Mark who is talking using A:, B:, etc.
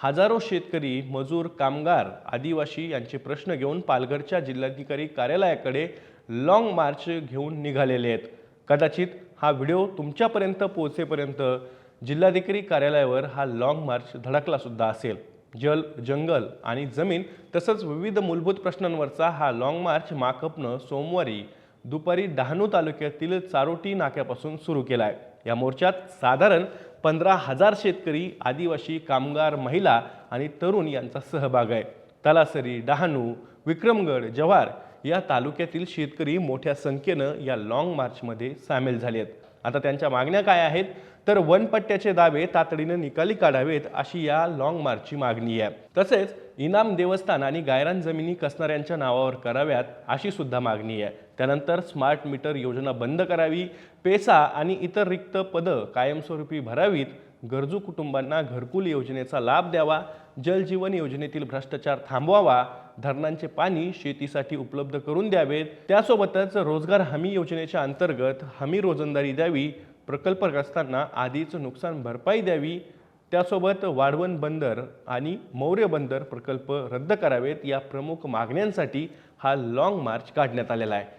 A: हजारो शेतकरी मजूर कामगार आदिवासी यांचे प्रश्न घेऊन पालघरच्या जिल्हाधिकारी कार्यालयाकडे लाँग मार्च घेऊन निघालेले आहेत. कदाचित हा व्हिडिओ तुमच्यापर्यंत पोहोचेपर्यंत जिल्हाधिकारी कार्यालयावर हा लाँग मार्च धडकला सुद्धा असेल. जल जंगल आणि जमीन तसंच विविध मूलभूत प्रश्नांवरचा हा लाँग मार्च माकपनं सोमवारी दुपारी डहाणू तालुक्यातील चारोटी नाक्यापासून सुरू केला आहे या मोर्चात साधारण पंधरा हजार शेतकरी आदिवासी कामगार महिला आणि तरुण यांचा सहभाग आहे. तलासरी डहाणू विक्रमगड जव्हार या तालुक्यातील शेतकरी मोठ्या संख्येनं या लाँग मार्चमध्ये सामील झाले आहेत आता त्यांच्या मागण्या काय आहेत? तर वनपट्ट्याचे दावे तातडीनं निकाली काढावेत अशी या लाँग मार्चची मागणी आहे. तसेच इनाम देवस्थान आणि गायरान जमिनी कसणाऱ्यांच्या नावावर कराव्यात अशी सुद्धा मागणी आहे. त्यानंतर स्मार्ट मीटर योजना बंद करावी पेसा आणि इतर रिक्त पदं कायमस्वरूपी भरावीत गरजू कुटुंबांना घरकुल योजनेचा लाभ द्यावा जलजीवन योजनेतील भ्रष्टाचार थांबवावा धरणांचे पाणी शेतीसाठी उपलब्ध करून द्यावेत. त्यासोबतच रोजगार हमी योजनेच्या अंतर्गत हमी रोजंदारी द्यावी. प्रकल्पग्रस्तांना आधीच नुकसान भरपाई द्यावी. त्यासोबत वाढवण बंदर आणि मौर्य बंदर प्रकल्प रद्द करावेत या प्रमुख मागण्यांसाठी हा लाँग मार्च काढण्यात आलेला आहे.